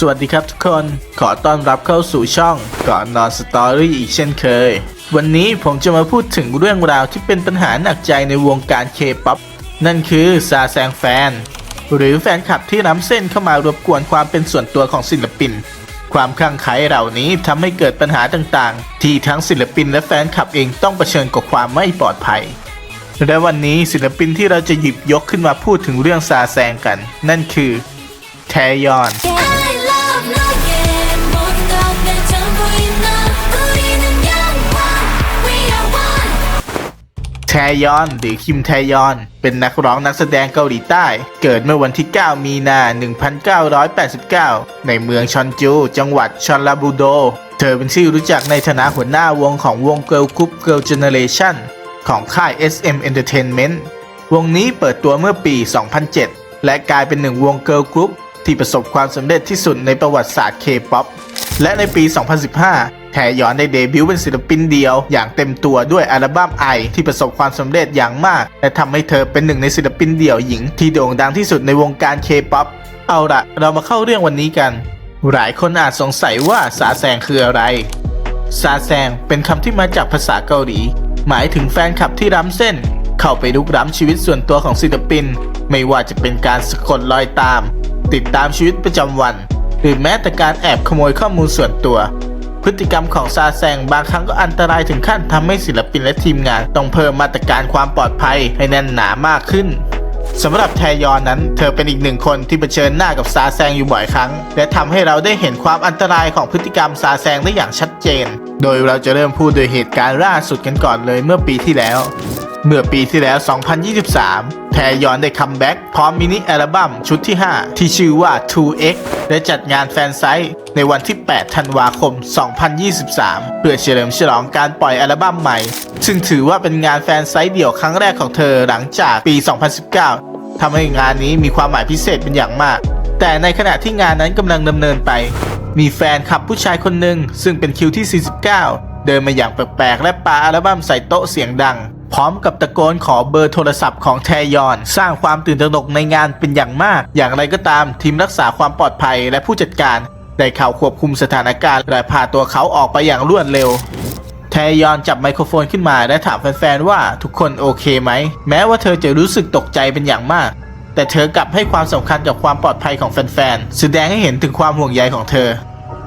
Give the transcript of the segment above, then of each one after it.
สวัสดีครับทุกคน ขอต้อนรับเข้าสู่ช่องก่อนนอนสตอรี่อีกเช่นเคย วันนี้ผมจะมาพูดถึงเรื่องราวที่เป็นปัญหาหนักใจในวงการเคป๊อปนั่นคือซาแซงแฟน หรือแฟนคลับที่ล้ำเส้นเข้ามารบกวนความเป็นส่วนตัวของศิลปิน ความคลั่งไคล้เหล่านี้ทำให้เกิดปัญหาต่างๆ ที่ทั้งศิลปินและแฟนคลับเองต้องเผชิญกับความไม่ปลอดภัยและวันนี้ศิลปินที่เราจะหยิบยกขึ้นมาพูดถึงเรื่องซาแซงกัน นั่นคือ แทยอน ยอน หรือคิมแทยอน เป็นนักร้องนักแสดงเกาหลีใต้ เกิดเมื่อวันที่ 9 มีนา 1989 ในเมืองชอนจู จังหวัดชอนลาบูโด เธอเป็นที่รู้จักในฐานะหัวหน้าวงของวงเกิ l ลกรุ๊ป Girl Generation ของค่าย SM Entertainment วงนี้เปิดตัวเมื่อปี 2007 และกลายเป็นหนึ่งวงเกิ l ลกรุ๊ปที่ประสบความสำเร็จที่สุดในประวัติศาสตร์ K-POP และในปี 2015 แทยอนได้เดบิวต์เป็นศิลปินเดียว อย่างเต็มตัวด้วยอัลบั้มไอที่ประสบความสำเร็จอย่างมาก และทำให้เธอเป็นหนึ่งในศิลปินเดี่ยวหญิง ที่โด่งดังที่สุดในวงการ K-POP เอาละเรามาเข้าเรื่องวันนี้กัน หลายคนอาจสงสัยว่าสาแซงคืออะไรซาแซงเป็นคำที่มาจากภาษาเกาหลี หมายถึงแฟนคลับที่ล้ำเส้น เข้าไปลุกล้ำชีวิตส่วนตัวของศิลปิน ไม่ว่าจะเป็นการสะกดรอยตาม ติดตามชีวิตประจำวัน หรือแม้แต่การแอบขโมยข้อมูลส่วนตัว พฤติกรรมของซาแซงบางครั้งก็อันตรายถึงขั้นทำให้ศิลปินและทีมงาน ต้องเพิ่มมาตรการความปลอดภัยให้แน่นหนามากขึ้นสำหรับแทยอนนั้น เธอเป็นอีกหนึ่งคนที่เผชิญหน้ากับซาแซงอยู่บ่อยครั้ง และทำให้เราได้เห็นความอันตรายของพฤติกรรมซาแซงได้อย่างชัดเจน โดยเราจะเริ่มพูดโดยเหตุการณ์ล่าสุดกันก่อนเลยเมื่อปีที่แล้ว เมื่อปีที่แล้ว 2023 แทยอนได้คัมแบ็กพร้อมมินิอัลบั้มชุดที่ 5 ที่ชื่อว่า 2X และจัดงานแฟนไซต์ในวันที่ 8 ธันวาคม 2023 เพื่อเฉลิมฉลองการปล่อยอัลบั้มใหม่ ซึ่งถือว่าเป็นงานแฟนไซต์เดี่ยวครั้งแรกของเธอหลังจากปี 2019 ทำให้งานนี้มีความหมายพิเศษเป็นอย่างมาก แต่ในขณะที่งานนั้นกำลังดำเนินไป มีแฟนคลับผู้ชายคนหนึ่งซึ่งเป็นคิวที่ 49 เดินมาอย่างแปลกๆและปาอัลบั้มใส่โต๊ะเสียงดัง พร้อมกับตะโกนขอเบอร์โทรศัพท์ของแทยอน สร้างความตื่นตระหนกในงานเป็นอย่างมาก อย่างไรก็ตามทีมรักษาความปลอดภัยและผู้จัดการได้เข้าควบคุมสถานการณ์และพาตัวเขาออกไปอย่างรวดเร็ว แทยอนจับไมโครโฟนขึ้นมาและถามแฟนๆว่าทุกคนโอเคไหม แม้ว่าเธอจะรู้สึกตกใจเป็นอย่างมาก แต่เธอกลับให้ความสำคัญกับความปลอดภัยของแฟนๆแสดงให้เห็นถึงความห่วงใยของเธอ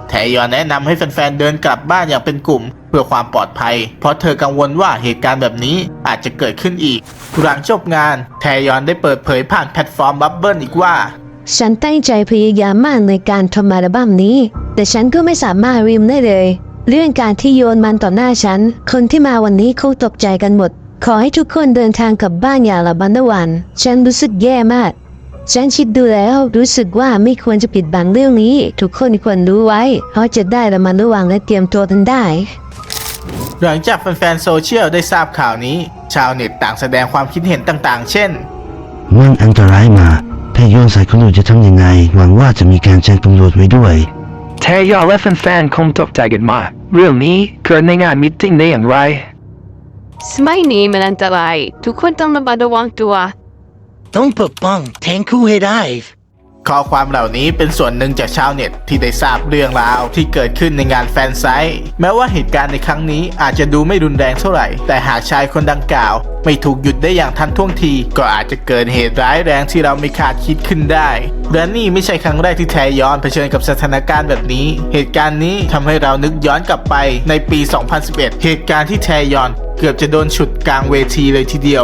แทยอนแนะนำให้แฟนๆเดินกลับบ้านอย่างเป็นกลุ่ม เพื่อความปลอดภัย เพราะเธอกังวลว่าเหตุการณ์แบบนี้อาจจะเกิดขึ้นอีก หลังจบงาน แทยอนได้เปิดเผยผ่านแพลตฟอร์มบับเบิลอีกว่า ฉันตั้งใจพยายามมากในการทำอัลบั้มนี้ แต่ฉันก็ไม่สามารถริมได้เลย เรื่องการที่โยนมันต่อหน้าฉัน คนที่มาวันนี้คงตกใจกันหมด ขอให้ทุกคนเดินทางกลับบ้านอย่างระมัดระวังฉันรู้สึกแย่มากฉันคิดดูแล้วรู้สึกว่าไม่ควรจะปิดบังเรื่องนี้ ทุกคนควรรู้ไว้เพราะจะได้ระมัดระวังและเตรียมตัวกันได้ หลังจากแฟนๆโซเชียลได้ทราบข่าวนี้ ชาวเน็ตต่างแสดงความคิดเห็นต่างๆ เช่น มันอันตรายมากถ้าโยนใส่คนอื่นจะทำยังไง หวังว่าจะมีการแจ้งตำรวจไว้ด้วย แทยอและแฟนๆคงตกใจกันมากเรื่องนี้เกิดในงานมิทติ้งได้อย่างไร สมัยนี้มันอันตราย ทุกคนต้องระมัดระวังตัว ต้องปกป้องแทนคู่ให้ได้ ข้อความเหล่านี้เป็นส่วนหนึ่งจากชาวเน็ตที่ได้ทราบเรื่องราวที่เกิดขึ้นในงานแฟนไซต์ แม้ว่าเหตุการณ์ในครั้งนี้อาจจะดูไม่รุนแรงเท่าไหร่ แต่หากชายคนดังกล่าว ไม่ถูกหยุดได้อย่างทันท่วงที ก็อาจจะเกิดเหตุร้ายแรงที่เราไม่คาดคิดขึ้นได้และนี่ไม่ใช่ครั้งแรกที่แทยอนเผชิญกับสถานการณ์แบบนี้ เหตุการณ์นี้ทำให้เรานึกย้อนกลับไปในปี 2011 เหตุการณ์ที่แทยอนเกือบจะโดนฉุดกลางเวทีเลยทีเดียว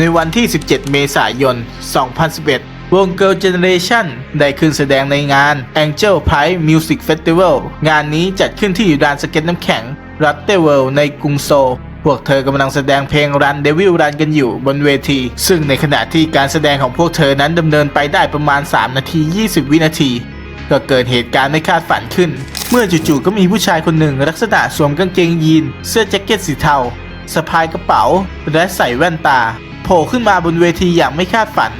ในวันที่ 17 เมษายน 2011 วง Girl Generation ได้ขึ้นแสดงในงาน Angel Prize Music Festival งานนี้จัดขึ้นที่ลานสเก็ตน้ำแข็ง r o t t e w o r l d ในกรุงโซลพวกเธอกำลังแสดงเพลง Run Devil Run กันอยู่บนเวที ซึ่งในขณะที่การแสดงของพวกเธอนั้นดำเนินไปได้ประมาณ 3 นาที 20 วินาที ก็เกิดเหตุการณ์ไม่คาดฝันขึ้น เมื่อจู่ๆก็มีผู้ชายคนหนึ่งลักษณะสวมกางเกงยีน เสื้อแจ็คเก็ตสีเทาสะพายกระเป๋า และใส่แว่นตา โผล่ขึ้นมาบนเวทีอย่างไม่คาดฝัน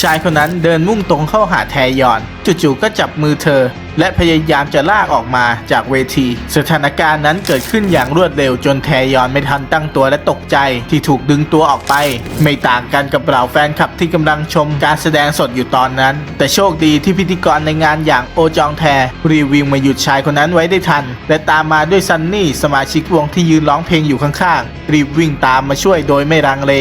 ชายคนนั้นเดินมุ่งตรงเข้าหาแทยอน จู่ๆก็จับมือเธอ และพยายามจะลากออกมาจากเวที สถานการณ์นั้นเกิดขึ้นอย่างรวดเร็วจนแทยอนไม่ทันตั้งตัวและตกใจที่ถูกดึงตัวออกไป ไม่ต่างกันกับเหล่าแฟนคลับที่กำลังชมการแสดงสดอยู่ตอนนั้น แต่โชคดีที่พิธีกรในงานอย่างโอจองแทรีวิวมาหยุดชายคนนั้นไว้ได้ทัน และตามมาด้วยซันนี่สมาชิกวงที่ยืนร้องเพลงอยู่ข้างๆรีบวิ่งตามมาช่วยโดยไม่รังเล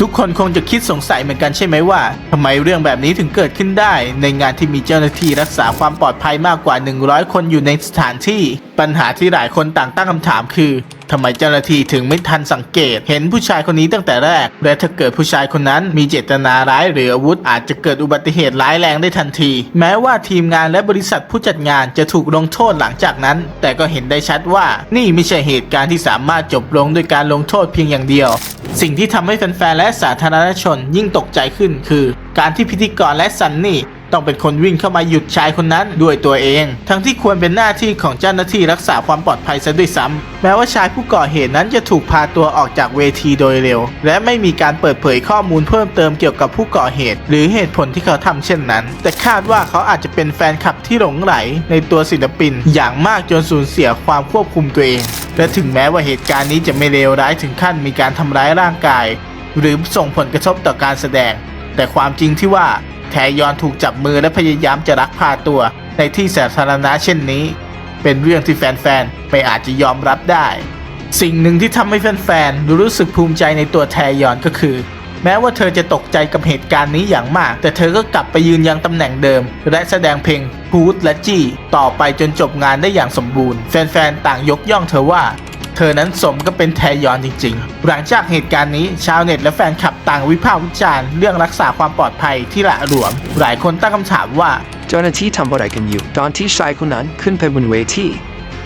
ทุกคนคงจะคิดสงสัยเหมือนกันใช่ไหมว่าทำไมเรื่องแบบนี้ถึงเกิดขึ้นได้ ในงานที่มีเจ้าหน้าที่รักษาความปลอดภัยมากกว่า 100 คนอยู่ในสถานที่ ปัญหาที่หลายคนต่างตั้งคำถามคือ ทำไมเจ้าหน้าที่ถึงไม่ทันสังเกต เห็นผู้ชายคนนี้ตั้งแต่แรก และถ้าเกิดผู้ชายคนนั้นมีเจตนาร้ายหรืออาวุธ อาจจะเกิดอุบัติเหตุร้ายแรงได้ทันที แม้ว่าทีมงานและบริษัทผู้จัดงานจะถูกลงโทษหลังจากนั้น แต่ก็เห็นได้ชัดว่านี่ไม่ใช่เหตุการณ์ที่สามารถจบลงด้วยการลงโทษเพียงอย่างเดียว สิ่งที่ทำให้แฟนๆและสาธารณชนยิ่งตกใจขึ้นคือ การที่พิธีกรและซันนี่ ต้องเป็นคนวิ่งเข้ามาหยุดชายคนนั้นด้วยตัวเอง ทั้งที่ควรเป็นหน้าที่ของเจ้าหน้าที่รักษาความปลอดภัยซะด้วยซ้ำแม้ว่าชายผู้ก่อเหตุนั้นจะถูกพาตัวออกจากเวทีโดยเร็ว และไม่มีการเปิดเผยข้อมูลเพิ่มเติมเกี่ยวกับผู้ก่อเหตุ หรือเหตุผลที่เขาทำเช่นนั้น แต่คาดว่าเขาอาจจะเป็นแฟนคลับที่หลงไหลในตัวศิลปิน อย่างมากจนสูญเสียความควบคุมตัวเอง และถึงแม้ว่าเหตุการณ์นี้จะไม่เลวร้ายถึงขั้นมีการทำร้ายร่างกาย หรือส่งผลกระทบต่อการแสดง แต่ความจริงที่ว่า แทยอนถูกจับมือและพยายามจะลักพาตัวในที่สาธารณะเช่นนี้ เป็นเรื่องที่แฟนๆไม่อาจจะยอมรับได้ สิ่งหนึ่งที่ทำให้แฟนๆรู้สึกภูมิใจในตัวแทยอนก็คือ แม้ว่าเธอจะตกใจกับเหตุการณ์นี้อย่างมาก แต่เธอก็กลับไปยืนยังตำแหน่งเดิม และแสดงเพลงพูดและจี้ ต่อไปจนจบงานได้อย่างสมบูรณ์ แฟนๆต่างยกย่องเธอว่า เธอนั้นสมก็เป็นแทยอนจริง ๆ หลังจากเหตุการณ์นี้ชาวเน็ตและแฟนคลับต่างวิพากษ์วิจารณ์เรื่องรักษาความปลอดภัยที่ละหลวม หลายคนตั้งคำถามว่า เจ้าหน้าที่ทำอะไรกันอยู่ ตอนที่ชายคนนั้นขึ้นไปบนเวที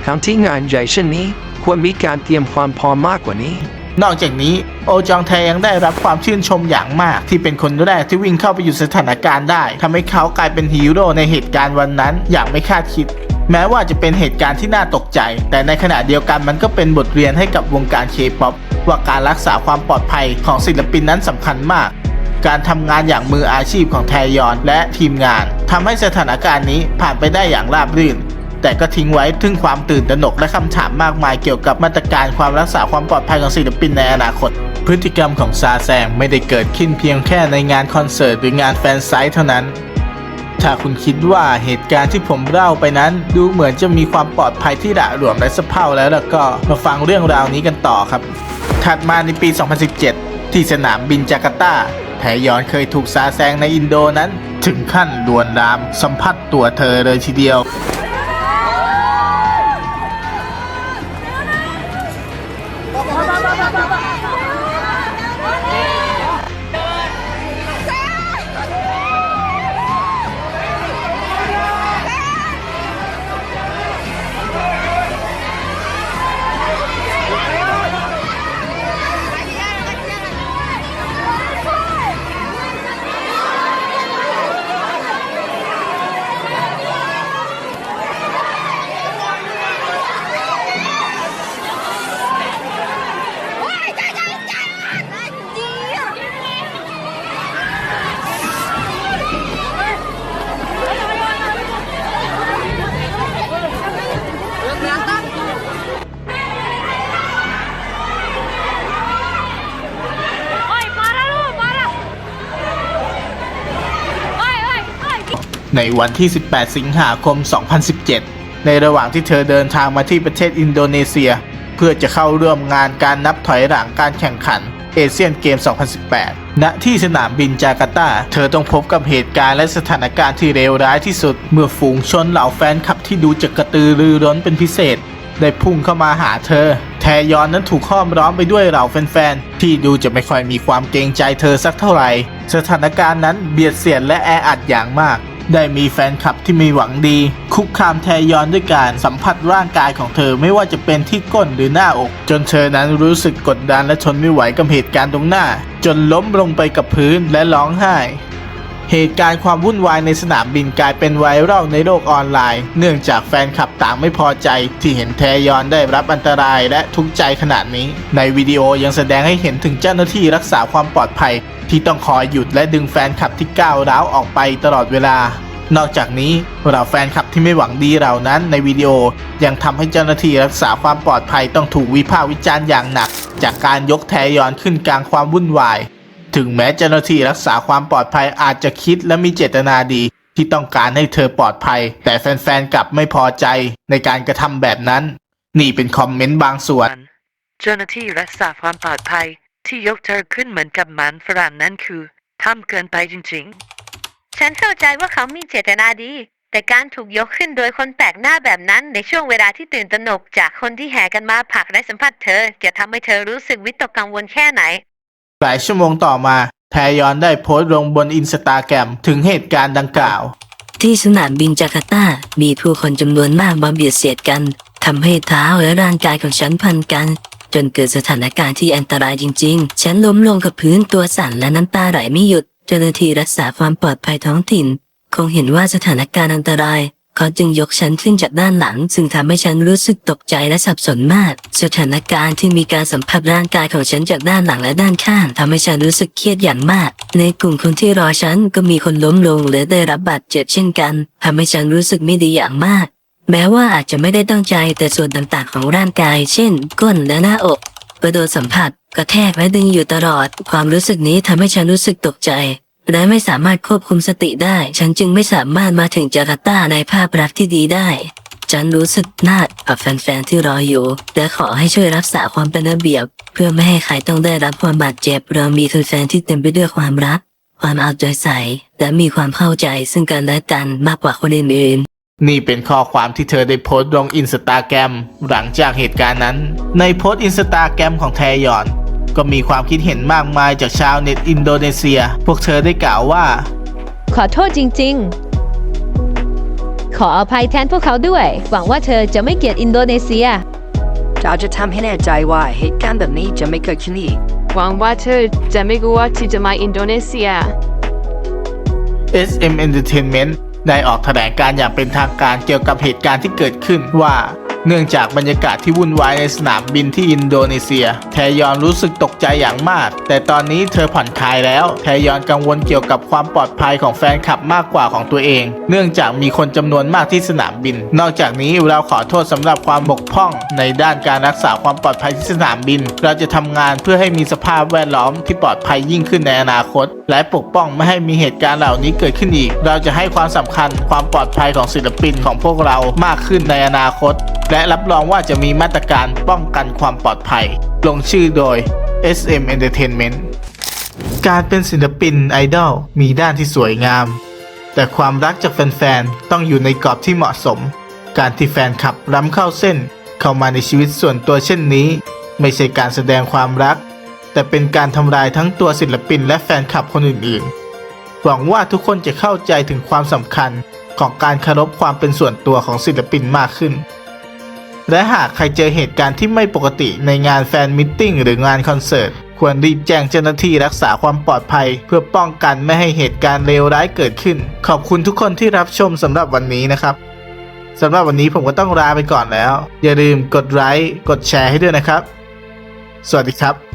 ทั้งที่งานใหญ่เช่นนี้ควรมีการเตรียมความพร้อมมากกว่านี้นอกจากนี้โอจองแทยังได้รับความชื่นชมอย่างมาก ที่เป็นคนแรกที่วิ่งเข้าไปอยู่สถานการณ์ได้ทำให้เขากลายเป็นฮีโร่ในเหตุการณ์วันนั้นอย่างไม่คาดคิด แม้ว่าจะเป็นเหตุการณ์ที่น่าตกใจ แต่ในขณะเดียวกันมันก็เป็นบทเรียนให้กับวงการเคป๊อปว่าการรักษาความปลอดภัยของศิลปินนั้นสำคัญมาก การทำงานอย่างมืออาชีพของแทยอนและทีมงานทำให้สถานการณ์นี้ผ่านไปได้อย่างราบรื่น แต่ก็ทิ้งไว้ถึงความตื่นตระหนกและคำถามมากมายเกี่ยวกับมาตรการความรักษาความปลอดภัยของศิลปินในอนาคตพฤติกรรมของซาแซงไม่ได้เกิดขึ้นเพียงแค่ในงานคอนเสิร์ตหรืองานแฟนไซต์เท่านั้น ถ้าคุณคิดว่าเหตุการณ์ที่ผมเล่าไปนั้น ดูเหมือนจะมีความปลอดภัยที่ระหลวมและสะเพร่าแล้วแล้วก็มาฟังเรื่องราวนี้กันต่อครับ ถัดมาในปี 2017 ที่สนามบินจาการ์ตาแทยอนเคยถูกซาแซงในอินโดนั้น ถึงขั้นลวนลาม สัมผัสตัวเธอเลยทีเดียว ในวันที่ 18 สิงหาคม 2017 ในระหว่างที่เธอเดินทางมาที่ประเทศอินโดนีเซีย เพื่อจะเข้าร่วมงานการนับถอยหลังการแข่งขันเอเชียนเกม 2018 ณ ที่สนามบินจาการ์ตา เธอต้องพบกับเหตุการณ์และสถานการณ์ที่เลวร้ายที่สุด เมื่อฝูงชนเหล่าแฟนคลับที่ดูจะกระตือรือร้นเป็นพิเศษ ได้พุ่งเข้ามาหาเธอ แทยอนนั้นถูกห้อมล้อมไปด้วยเหล่าแฟนๆ ที่ดูจะไม่ค่อยมีความเกรงใจเธอสักเท่าไหร่ สถานการณ์นั้นเบียดเสียดและแออัดอย่างมาก ได้มีแฟนคลับที่มีหวังดี คุกคามแทยอนด้วยการสัมผัสร่างกายของเธอไม่ว่าจะเป็นที่ก้นหรือหน้าอก จนเธอนั้นรู้สึกกดดันและทนไม่ไหวกับเหตุการณ์ตรงหน้า จนล้มลงไปกับพื้นและร้องไห้ เหตุการณ์ความวุ่นวายในสนามบินกลายเป็นไวรัลในโลกออนไลน์ เนื่องจากแฟนคลับต่างไม่พอใจ ที่เห็นแทยอนได้รับอันตรายและทุกข์ใจขนาดนี้ ในวิดีโอยังแสดงให้เห็นถึงเจ้าหน้าที่รักษาความปลอดภัย ที่ต้องคอยหยุดและดึงแฟนคลับที่ก้าวร้าวออกไปตลอดเวลานอกจากนี้เราแฟนคลับที่ไม่หวังดีเหล่านั้นในวิดีโอยังทำให้เจ้าหน้าที่รักษาความปลอดภัยต้องถูกวิพากษ์วิจารณ์อย่างหนัก จากการยกแทยอนขึ้นกลางความวุ่นวาย ถึงแม้เจ้าหน้าที่รักษาความปลอดภัยอาจจะคิดและมีเจตนาดี ที่ต้องการให้เธอปลอดภัย แต่แฟนๆกลับไม่พอใจในการกระทำแบบนั้น นี่เป็นคอมเมนต์บางส่วน เจ้าหน้าที่รักษาความปลอดภัยที่ยกเธอขึ้นเหมือนกับหมันฝรั่งนั่นคือทำเกินไปจริงๆ ฉันเข้าใจว่าเขามีเจตนาดี แต่การถูกยกขึ้นโดยคนแปลกหน้าแบบนั้นในช่วงเวลาที่ตื่นตระหนกจากคนที่แห่กันมาผลักและสัมผัสเธอ จะทำให้เธอรู้สึกวิตกกังวลแค่ไหน หลายชั่วโมงต่อมาแทยอนได้โพสต์ลงบนอินสตาแกรมถึงเหตุการณ์ดังกล่าว ที่สนามบินจาการ์ตา มีผู้คนจำนวนมากมาเบียดเสียดกันทำให้เท้าและร่างกายของฉันพันกัน จนเกิดสถานการณ์ที่อันตรายจริง ๆ ฉันล้มลงกับพื้นตัวสั่นและน้ำตาไหลไม่หยุด เจ้าหน้าที่รักษาความปลอดภัยท้องถิ่น คงเห็นว่าสถานการณ์อันตราย เขาจึงยกฉันขึ้นจากด้านหลัง ซึ่งทำให้ฉันรู้สึกตกใจและสับสนมาก สถานการณ์ที่มีการสัมผัสร่างกายของฉันจากด้านหลังและด้านข้างทำให้ฉันรู้สึกเครียดอย่างมาก ในกลุ่มคนที่รอฉันก็มีคนล้มลงและได้รับบาดเจ็บเช่นกันทำให้ฉันรู้สึกไม่ดีอย่างมาก แม้ว่าอาจจะไม่ได้ตั้งใจแต่ส่วนต่างๆของร่างกาย เช่น ก้นและหน้าอกก็โดนสัมผัสกระแทกและดึงอยู่ตลอด ความรู้สึกนี้ทำให้ฉันรู้สึกตกใจ และไม่สามารถควบคุมสติได้ ฉันจึงไม่สามารถมาถึงจาการ์ตาในภาพลักษณ์ที่ดีได้ ฉันรู้สึกน่ากับแฟนๆที่รออยู่ และขอให้ช่วยรักษาความเป็นระเบียบ เพื่อไม่ให้ใครต้องได้รับความบาดเจ็บ เรามีแฟนที่เต็มไปด้วยความรัก ความเอาใจใส่ และมีความเข้าใจซึ่งกันและกันมากกว่าคนอื่นๆนี่เป็นข้อความที่เธอได้โพสต์ลงอินสตาแกรมหลังจากเหตุการณ์นั้น ในโพสต์อินสตาแกรมของแทยอน ก็มีความคิดเห็นมากมายจากชาวเน็ตอินโดนีเซีย พวกเธอได้กล่าวว่า ขอโทษจริง ๆ ขออภัยแทนพวกเขาด้วย หวังว่าเธอจะไม่เกลียดอินโดนีเซียๆเราจะทำให้แน่ใจว่าเหตุการณ์แบบนี้จะไม่เกิดขึ้นอีก หวังว่าเธอจะไม่กลัวที่จะมาอินโดนีเซีย SM Entertainment ได้ออกแถลงการอย่างเป็นทางการเกี่ยวกับเหตุการณ์ที่เกิดขึ้นว่า เนื่องจากบรรยากาศที่วุ่นวายในสนามบินที่อินโดนีเซีย แทยอนรู้สึกตกใจอย่างมาก แต่ตอนนี้เธอผ่อนคลายแล้ว แทยอนกังวลเกี่ยวกับความปลอดภัยของแฟนคลับมากกว่าของตัวเอง เนื่องจากมีคนจำนวนมากที่สนามบิน นอกจากนี้เราขอโทษสำหรับความบกพร่องในด้านการรักษาความปลอดภัยที่สนามบิน เราจะทำงานเพื่อให้มีสภาพแวดล้อมที่ปลอดภัยยิ่งขึ้นในอนาคต และปกป้องไม่ให้มีเหตุการณ์เหล่านี้เกิดขึ้นอีก เราจะให้ความสำคัญความปลอดภัยของศิลปินของพวกเรามากขึ้นในอนาคตและรับรองว่าจะมีมาตรการป้องกันความปลอดภัย ลงชื่อโดย SM Entertainment การเป็นศิลปินไอดอลมีด้านที่สวยงาม แต่ความรักจากแฟนๆ ต้องอยู่ในกรอบที่เหมาะสม การที่แฟนคลับล้ำเข้าเส้น เข้ามาในชีวิตส่วนตัวเช่นนี้ ไม่ใช่การแสดงความรัก แต่เป็นการทำลายทั้งตัวศิลปินและแฟนคลับคนอื่นๆ หวังว่าทุกคนจะเข้าใจถึงความสำคัญของการเคารพความเป็นส่วนตัวของศิลปินมากขึ้น และหากใครเจอเหตุการณ์ที่ไม่ปกติในงานแฟนมิทติ้งหรืองานคอนเสิร์ตควรรีบแจ้งเจ้าหน้าที่รักษาความปลอดภัย เพื่อป้องกันไม่ให้เหตุการณ์เลวร้ายเกิดขึ้น ขอบคุณทุกคนที่รับชมสำหรับวันนี้นะครับสำหรับวันนี้ผมก็ต้องลาไปก่อนแล้ว อย่าลืมกดไลค์กดแชร์ให้ด้วยนะครับ สวัสดีครับ